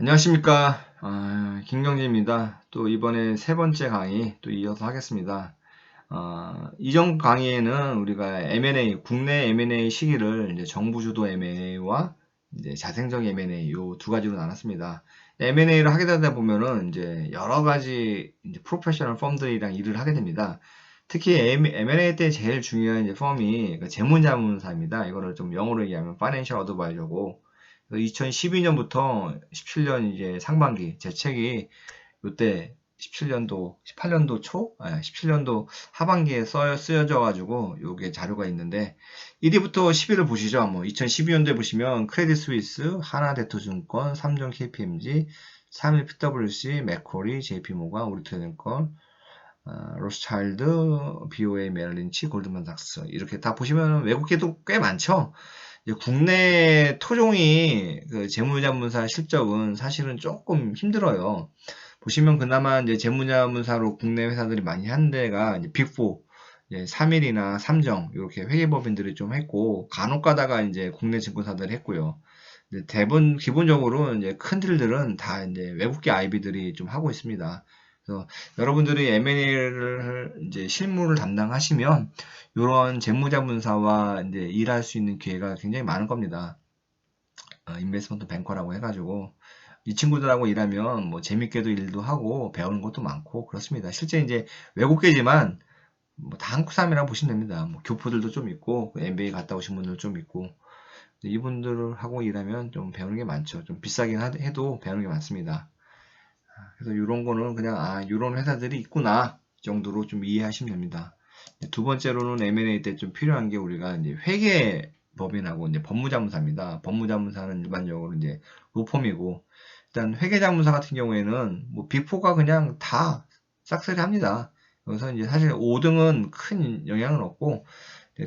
안녕하십니까. 아, 김경진입니다. 또 이번에 세 번째 강의 또 이어서 하겠습니다. 어, 이전 강의에는 우리가 M&A, 국내 M&A 시기를 이제 정부 주도 M&A와 이제 자생적 M&A 요 두 가지로 나눴습니다. M&A를 하게 되다 보면은 이제 여러 가지 이제 프로페셔널 펌들이랑 일을 하게 됩니다. 특히 M&A 때 제일 중요한 이제 펌이 그 재무자문사입니다. 이거를 좀 영어로 얘기하면 Financial Advisor고 2012년부터 17년 이제 상반기 제 책이 이때 17년도 18년도 초, 아, 17년도 하반기에 써, 쓰여져 가지고 요게 자료가 있는데 1위부터 10위를 보시죠. 뭐 2012년도에 보시면 크레딧 스위스, 하나대투증권, 삼성 KPMG, 3일 PwC, 맥코리, JP모가, 우리투자증권, 어, 로스차일드, BOA, 메릴린치, 골드만삭스 이렇게 다 보시면 외국계도 꽤 많죠. 국내 토종이 그 재무자문사 실적은 사실은 조금 힘들어요. 보시면 그나마 이제 재무자문사로 국내 회사들이 많이 한 데가 이제 빅4, 이제 3일이나 삼정 이렇게 회계법인들이 좀 했고 간혹 가다가 이제 국내 증권사들이 했고요. 대부분 기본적으로 이제 큰 딜들은 다 이제 외국계 IB들이 좀 하고 있습니다. 여러분들이 M&A를 이제 실무를 담당하시면 이런 재무자문사와 이제 일할 수 있는 기회가 굉장히 많은 겁니다. 어, 인베스먼트 뱅커라고 해가지고 이 친구들하고 일하면 뭐 재밌게도 일도 하고 배우는 것도 많고 그렇습니다. 실제 이제 외국계지만 뭐 다 한국 사람이라고 보시면 됩니다. 뭐 교포들도 좀 있고 MBA 갔다 오신 분들 좀 있고 이분들하고 일하면 좀 배우는 게 많죠. 좀 비싸긴 해도 배우는 게 많습니다. 그래서 이런 거는 그냥 아 이런 회사들이 있구나 정도로 좀 이해하시면 됩니다. 두 번째로는 M&A 때 좀 필요한 게 우리가 이제 회계 법인하고 이제 법무자문사입니다. 법무자문사는 일반적으로 이제 로펌이고 일단 회계자문사 같은 경우에는 뭐 빅4가 그냥 다 싹쓸이 합니다. 그래서 이제 사실 5등은 큰 영향은 없고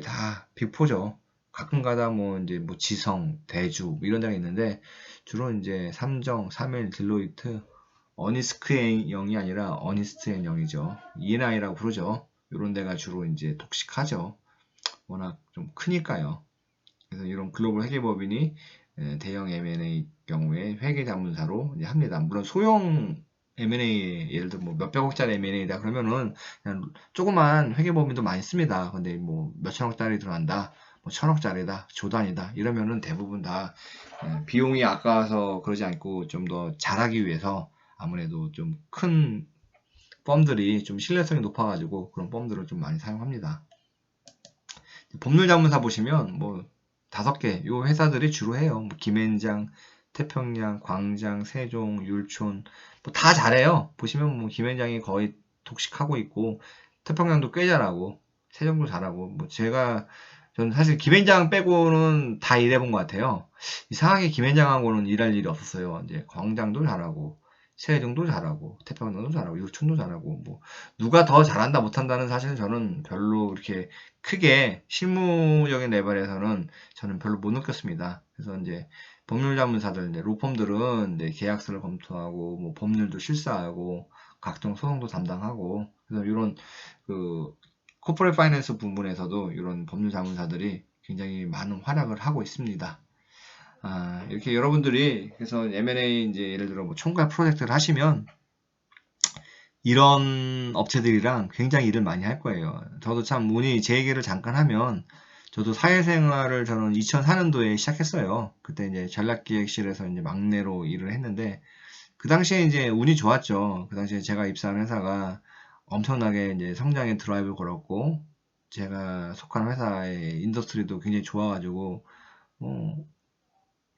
다 빅4죠. 가끔가다 뭐 이제 뭐 지성, 대주 뭐 이런 데가 있는데 주로 이제 삼정, 삼일, 딜로이트 어니스크의 영이 아니라 어니스트의 영이죠. ENI라고 부르죠. 이런 데가 주로 이제 독식하죠. 워낙 좀 크니까요. 그래서 이런 글로벌 회계법인이 대형 M&A 경우에 회계 자문사로 합니다. 물론 소형 M&A 예를 들어 뭐 몇백억짜리 M&A다 그러면은 그냥 조그만 회계법인도 많이 씁니다. 근데 뭐 몇천억짜리 들어간다. 뭐 천억짜리다, 조단이다 이러면은 대부분 다 비용이 아까워서 그러지 않고 좀 더 잘하기 위해서 아무래도 좀 큰 펌들이 좀 신뢰성이 높아가지고 그런 펌들을 좀 많이 사용합니다. 법률 자문사 보시면 뭐 다섯 개 요 회사들이 주로 해요. 뭐 김앤장, 태평양, 광장, 세종, 율촌 뭐 다 잘해요. 보시면 뭐 김앤장이 거의 독식하고 있고 태평양도 꽤 잘하고 세종도 잘하고 뭐 제가 저는 사실 김앤장 빼고는 다 일해본 것 같아요. 이상하게 김앤장하고는 일할 일이 없었어요. 이제 광장도 잘하고 세종도 잘하고 태평양도 잘하고 유촌도 잘하고 뭐 누가 더 잘한다 못한다는 사실은 저는 별로 이렇게 크게 실무적인 레벨에서는 저는 별로 못 느꼈습니다. 그래서 이제 법률 자문사들 이제 로펌들은 이제 계약서를 검토하고 뭐 법률도 실사하고 각종 소송도 담당하고 그래서 이런 그 코퍼레 파이낸스 부분에서도 이런 법률 자문사들이 굉장히 많은 활약을 하고 있습니다. 아, 이렇게 여러분들이 그래서 M&A 이제 예를 들어 뭐 총괄 프로젝트를 하시면 이런 업체들이랑 굉장히 일을 많이 할 거예요. 저도 참 운이 제 얘기를 잠깐 하면 저도 사회생활을 저는 2004년도에 시작했어요. 그때 이제 전략기획실에서 이제 막내로 일을 했는데 그 당시에 이제 운이 좋았죠. 그 당시에 제가 입사한 회사가 엄청나게 이제 성장에 드라이브를 걸었고 제가 속한 회사의 인더스트리도 굉장히 좋아가지고 뭐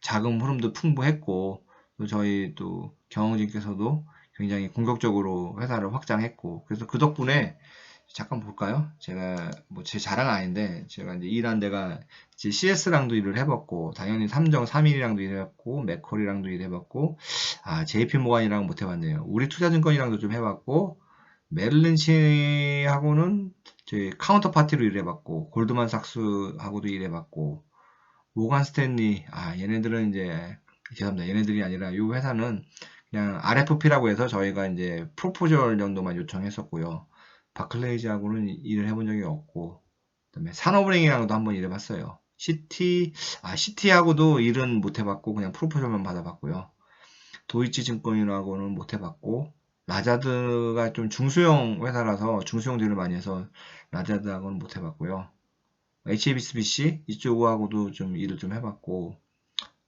자금 흐름도 풍부했고 또 저희 또 경영진께서도 굉장히 공격적으로 회사를 확장했고 그래서 그 덕분에 잠깐 볼까요? 제가 뭐 제 자랑 아닌데 제가 이제 일한 데가 이제 CS랑도 일을 해봤고 당연히 삼정 3일이랑도 일해봤고 맥컬이랑도 일해봤고 아 JP 모간이랑 못 해봤네요. 우리 투자증권이랑도 좀 해봤고 메릴린치하고는 저희 카운터 파티로 일해봤고 골드만삭스하고도 일해봤고 모간 스탠리 아 얘네들은 이제 죄송합니다. 얘네들이 아니라 이 회사는 그냥 RFP라고 해서 저희가 이제 프로포절 정도만 요청했었고요. 바클레이즈하고는 일을 해본 적이 없고 그다음에 산업은행이랑도 한번 일해봤어요. 시티 아 시티하고도 일은 못 해봤고 그냥 프로포절만 받아봤고요. 도이치증권이라고는 못 해봤고 라자드가 좀 중소형 회사라서 중소형 딜을 많이 해서 라자드하고는 못 해봤고요. HSBC 이쪽하고도 좀 일을 좀 해봤고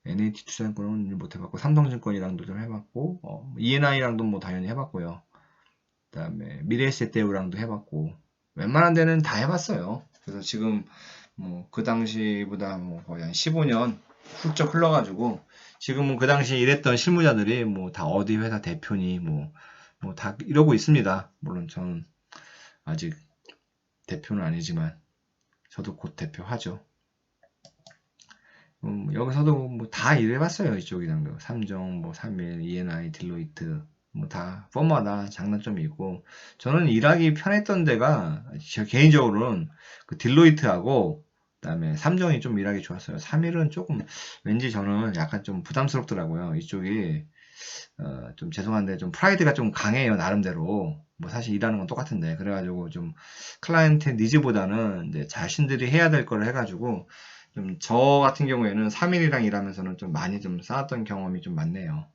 NAT 투자증권은 못 해봤고 삼성증권이랑도 좀 해봤고 어, ENI랑도 뭐 당연히 해봤고요. 그다음에 미래에셋대우랑도 해봤고 웬만한 데는 다 해봤어요. 그래서 지금 뭐 그 당시보다 뭐 거의 한 15년 훌쩍 흘러가지고 지금은 그 당시 일했던 실무자들이 뭐 다 어디 회사 대표니 뭐 뭐 다 이러고 있습니다. 물론 저는 아직 대표는 아니지만 저도 곧 대표하죠. 음, 여기서도 뭐 다 일해봤어요. 이쪽이랑도 삼정, 뭐 삼일, E&I, 딜로이트 뭐 다 펌마다 장단점이 있고 저는 일하기 편했던 데가 저 개인적으로는 그 딜로이트하고 그다음에 삼정이 좀 일하기 좋았어요. 3일은 조금 왠지 저는 약간 좀 부담스럽더라고요. 이쪽이 어, 좀 죄송한데 좀 프라이드가 좀 강해요 나름대로 뭐 사실 일하는 건 똑같은데 그래가지고 좀 클라이언트 니즈보다는 이제 자신들이 해야 될 거를 해가지고 좀 저 같은 경우에는 3일이랑 일하면서는 좀 많이 좀 쌓았던 경험이 좀 많네요.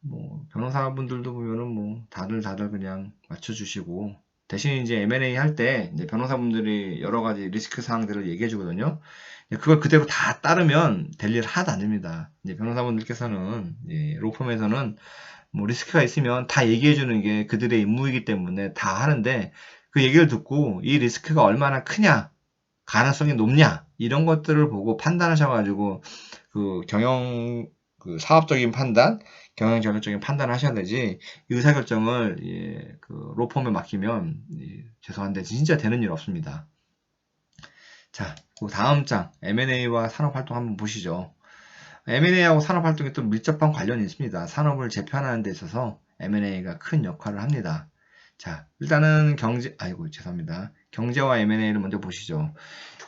뭐 변호사분들도 보면은 뭐 다들 다들 그냥 맞춰주시고 대신 이제 M&A 할 때 변호사분들이 여러 가지 리스크 사항들을 얘기해 주거든요. 그걸 그대로 다 따르면 될 일 하나도 안 됩니다. 이제 변호사분들께서는 이제 로펌에서는 뭐 리스크가 있으면 다 얘기해 주는 게 그들의 임무이기 때문에 다 하는데 그 얘기를 듣고 이 리스크가 얼마나 크냐, 가능성이 높냐 이런 것들을 보고 판단하셔가지고 그 경영 그 사업적인 판단, 경영 전략적인 판단을 하셔야 되지 의사결정을 예, 그 로펌에 맡기면 예, 죄송한데 진짜 되는 일 없습니다. 자, 그 다음 장 M&A와 산업활동 한번 보시죠. M&A하고 산업활동이 또 밀접한 관련이 있습니다. 산업을 재편하는 데 있어서 M&A가 큰 역할을 합니다. 자, 일단은 경제, 아이고, 죄송합니다. 경제와 M&A를 먼저 보시죠.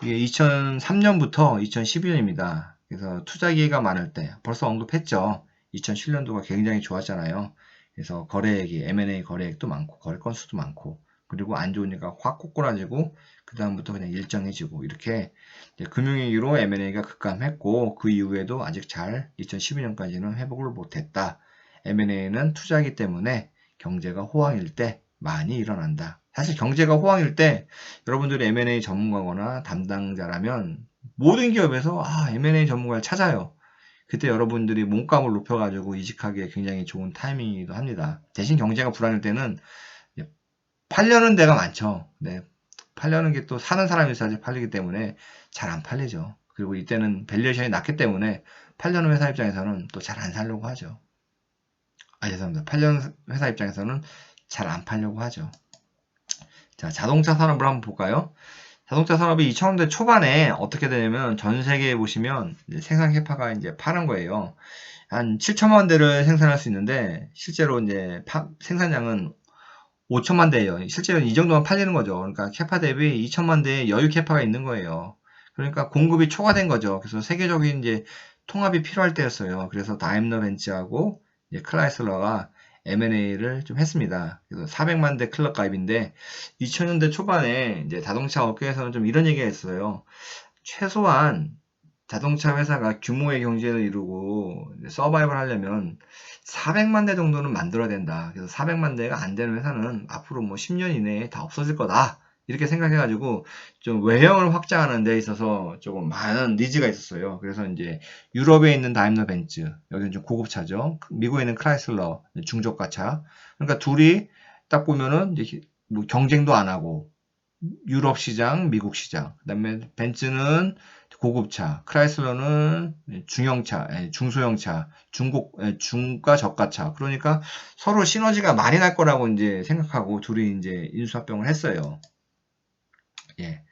이게 2003년부터 2012년입니다. 그래서 투자 기회가 많을 때, 벌써 언급했죠. 2007년도가 굉장히 좋았잖아요. 그래서 거래액이, M&A 거래액도 많고, 거래 건수도 많고, 그리고 안 좋으니까 확 꼬꾸라지고, 그 다음부터 그냥 일정해지고, 이렇게 금융위기로 M&A가 급감했고, 그 이후에도 아직 잘 2012년까지는 회복을 못했다. M&A는 투자기 때문에 경제가 호황일 때 많이 일어난다. 사실 경제가 호황일 때 여러분들이 M&A 전문가거나 담당자라면 모든 기업에서 아, M&A 전문가를 찾아요. 그때 여러분들이 몸값을 높여가지고 이직하기에 굉장히 좋은 타이밍이기도 합니다. 대신 경제가 불안할 때는 팔려는 데가 많죠. 네. 팔려는 게 또 사는 사람이 있어야지 팔리기 때문에 잘 안 팔리죠. 그리고 이때는 밸류에이션이 낮기 때문에 팔려는 회사 입장에서는 또 잘 안 살려고 하죠. 아, 죄송합니다. 팔려는 회사 입장에서는 잘 안 팔려고 하죠. 자, 자동차 산업을 한번 볼까요? 자동차 산업이 2000년대 초반에 어떻게 되냐면 전 세계에 보시면 생산 캐파가 이제 파란 거예요. 한 7천만 대를 생산할 수 있는데 실제로 이제 파, 생산량은 5천만 대예요. 실제로 이 정도만 팔리는 거죠. 그러니까 캐파 대비 2천만 대의 여유 캐파가 있는 거예요. 그러니까 공급이 초과된 거죠. 그래서 세계적인 이제 통합이 필요할 때였어요. 그래서 다임러 벤츠하고 클라이슬러가 M&A를 좀 했습니다. 그래서 400만 대 클럽 가입인데 2000년대 초반에 이제 자동차 업계에서는 좀 이런 얘기가 있어요. 최소한 자동차 회사가 규모의 경제를 이루고 서바이벌 하려면 400만 대 정도는 만들어야 된다. 그래서 400만 대가 안 되는 회사는 앞으로 뭐 10년 이내에 다 없어질 거다. 이렇게 생각해가지고 좀 외형을 확장하는 데 있어서 조금 많은 니즈가 있었어요. 그래서 이제 유럽에 있는 다임러 벤츠, 여기는 좀 고급차죠. 미국에 있는 크라이슬러, 중저가차. 그러니까 둘이 딱 보면은 이제 뭐 경쟁도 안 하고 유럽 시장, 미국 시장. 그다음에 벤츠는 고급차, 크라이슬러는 중형차, 중소형차, 중고 중가 저가차. 그러니까 서로 시너지가 많이 날 거라고 이제 생각하고 둘이 이제 인수합병을 했어요. 예.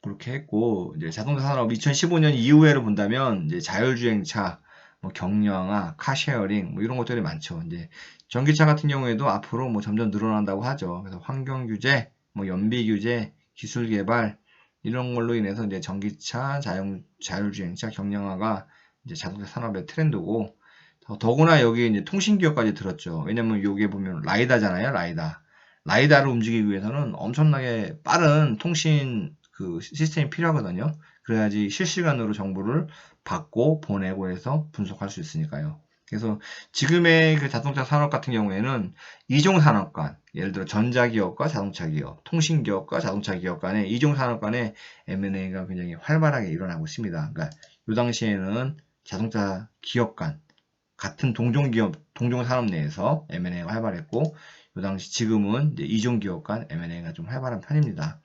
그렇게 했고 이제 자동차 산업 2015년 이후에를 본다면 이제 자율주행차, 뭐 경량화, 카쉐어링 뭐 이런 것들이 많죠. 이제 전기차 같은 경우에도 앞으로 뭐 점점 늘어난다고 하죠. 그래서 환경 규제, 뭐 연비 규제, 기술 개발 이런 걸로 인해서 이제 전기차, 자율, 자율주행차, 경량화가 이제 자동차 산업의 트렌드고 더구나 여기 이제 통신기업까지 들었죠. 왜냐면 여기에 보면 라이다잖아요, 라이다. 라이다를 움직이기 위해서는 엄청나게 빠른 통신 그 시스템이 필요하거든요. 그래야지 실시간으로 정보를 받고 보내고 해서 분석할 수 있으니까요. 그래서 지금의 그 자동차 산업 같은 경우에는 이종 산업 간, 예를 들어 전자기업과 자동차 기업, 통신기업과 자동차 기업 간의 이종 산업 간의 M&A가 굉장히 활발하게 일어나고 있습니다. 그러니까 이 당시에는 자동차 기업 간 같은 동종 기업, 동종 산업 내에서 M&A가 활발했고 이 당시 지금은 이제 이종 기업 간 M&A가 좀 활발한 편입니다.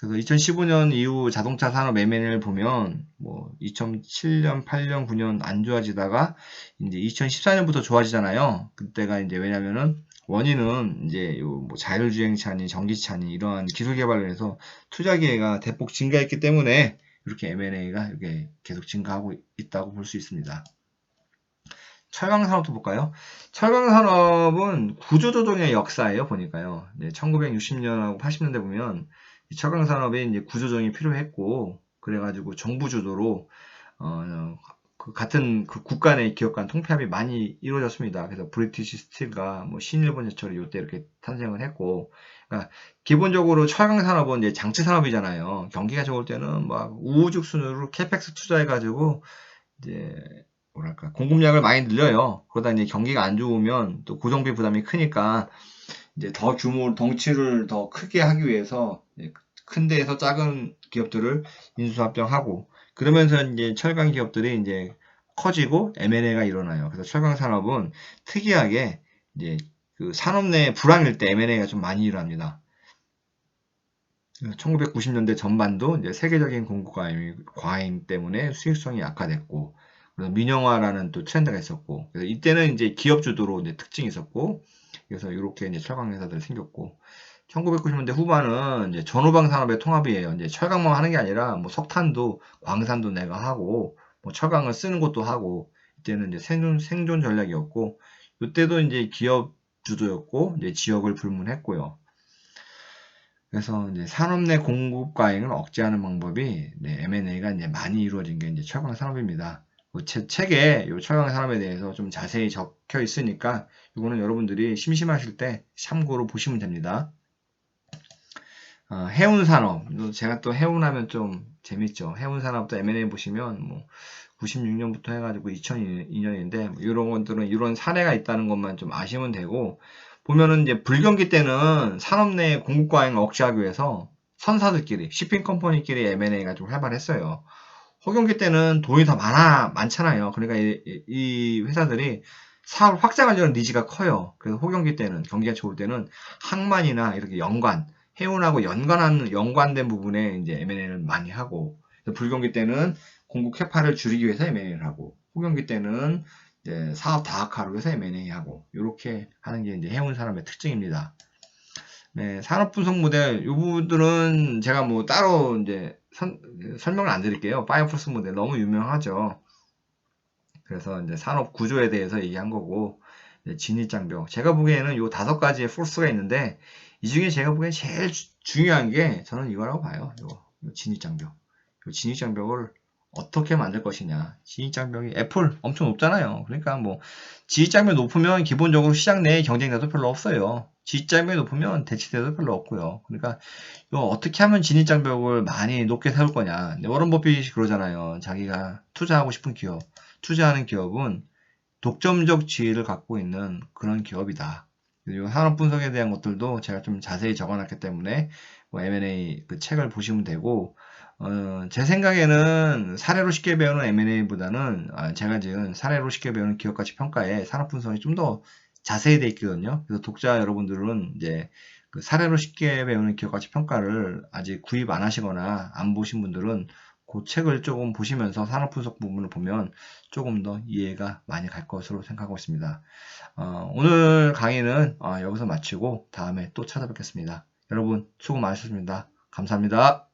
그래서 2015년 이후 자동차 산업 M&A를 보면 뭐 2007년, 8년, 9년 안 좋아지다가 이제 2014년부터 좋아지잖아요. 그때가 이제 왜냐면은 원인은 이제 요뭐 자율주행차니 전기차니 이러한 기술 개발을 해서 투자 기회가 대폭 증가했기 때문에 이렇게 M&A가 이렇게 계속 증가하고 있다고 볼 수 있습니다. 철강 산업도 볼까요? 철강 산업은 구조조정의 역사예요, 보니까요. 1960년하고 80년대 보면 철강 산업에 이제 구조조정이 필요했고 그래가지고 정부 주도로 어, 그 같은 그 국가 내 기업 간 통폐합이 많이 이루어졌습니다. 그래서 브리티시 스틸과 뭐 신일본 제철이 이때 이렇게 탄생을 했고, 그러니까 기본적으로 철강 산업은 이제 장치 산업이잖아요. 경기가 좋을 때는 막 우후죽순으로 캐펙스 투자해가지고 이제 뭐랄까 공급량을 많이 늘려요. 그러다 이제 경기가 안 좋으면 또 고정비 부담이 크니까 이제 더 규모 덩치를 더 크게 하기 위해서 큰 데에서 작은 기업들을 인수합병하고 그러면서 이제 철강 기업들이 이제 커지고 M&A가 일어나요. 그래서 철강 산업은 특이하게 이제 그 산업 내 불황일 때 M&A가 좀 많이 일어납니다. 1990년대 전반도 이제 세계적인 공급 과잉, 때문에 수익성이 그래서 민영화라는 또 트렌드가 있었고, 그래서 이때는 이제 기업 주도로 이제 특징이 있었고, 그래서 이렇게 이제 철강 회사들이 생겼고, 1990년대 후반은 이제 전후방 산업의 통합이에요. 이제 철강만 하는 게 아니라 뭐 석탄도 광산도 내가 하고 뭐 철강을 쓰는 것도 하고 이때는 이제 생존 생존 전략이었고 이때도 이제 기업 주도였고 이제 지역을 불문했고요. 그래서 이제 산업 내 공급 과잉을 억제하는 방법이 네, M&A가 이제 많이 이루어진 게 이제 철강 산업입니다. 제 책에 이 철강 산업에 대해서 좀 자세히 적혀 있으니까 이거는 여러분들이 심심하실 때 참고로 보시면 됩니다. 어, 해운 산업. 제가 또 해운하면 좀 재밌죠. 해운 산업도 M&A 보시면 뭐 96년부터 해가지고 2002년인데 뭐 이런 것들은 이런 사례가 있다는 것만 좀 아시면 되고 보면은 이제 불경기 때는 산업 내 공급 과잉을 억제하기 위해서 선사들끼리 shipping 컴퍼니끼리 M&A가 좀 활발했어요. 호경기 때는 돈이 더 많아 많잖아요. 그러니까 이, 이 회사들이 사업 확장하려는 니즈가 커요. 그래서 호경기 때는 경기가 좋을 때는 항만이나 이렇게 연관 해운하고 연관한 연관된 부분에 이제 M&A를 많이 하고 불경기 때는 공급 캐파를 줄이기 위해서 M&A를 하고 후경기 때는 이제 사업 다각화를 위해서 M&A 하고 이렇게 하는 게 이제 해운 산업의 특징입니다. 네, 산업 분석 모델 이 부분들은 제가 뭐 따로 이제 선, 설명을 안 드릴게요. 파이어프스 모델 너무 유명하죠. 그래서 이제 산업 구조에 대해서 얘기한 거고 진입장벽 제가 보기에는 이 다섯 가지의 포스가 있는데 이 중에 제가 보기엔 제일 주, 중요한 게 저는 이거라고 봐요. 요, 요 진입장벽. 요 진입장벽을 어떻게 만들 것이냐. 진입장벽이 애플 엄청 높잖아요. 그러니까 뭐 진입장벽 높으면 기본적으로 시장 내에 경쟁자도 별로 없어요. 진입장벽이 높으면 대치대도 별로 없고요. 그러니까 이거 어떻게 하면 진입장벽을 많이 높게 세울 거냐. 워런 버핏이 그러잖아요. 자기가 투자하고 싶은 기업, 투자하는 기업은 독점적 지위를 갖고 있는 그런 기업이다. 그리고 산업 분석에 대한 것들도 제가 좀 자세히 적어놨기 때문에 뭐 M&A 그 책을 보시면 되고 어, 제 생각에는 사례로 쉽게 배우는 M&A보다는 아, 제가 지금 사례로 쉽게 배우는 기업 가치 평가에 산업 분석이 좀 더 자세히 돼 있거든요. 그래서 독자 여러분들은 이제 그 사례로 쉽게 배우는 기업 가치 평가를 아직 구입 안 하시거나 안 보신 분들은 그 책을 조금 보시면서 산업 분석 부분을 보면 조금 더 이해가 많이 갈 것으로 생각하고 있습니다. 어, 오늘 강의는 어, 여기서 마치고 다음에 또 찾아뵙겠습니다. 여러분 수고 많으셨습니다. 감사합니다.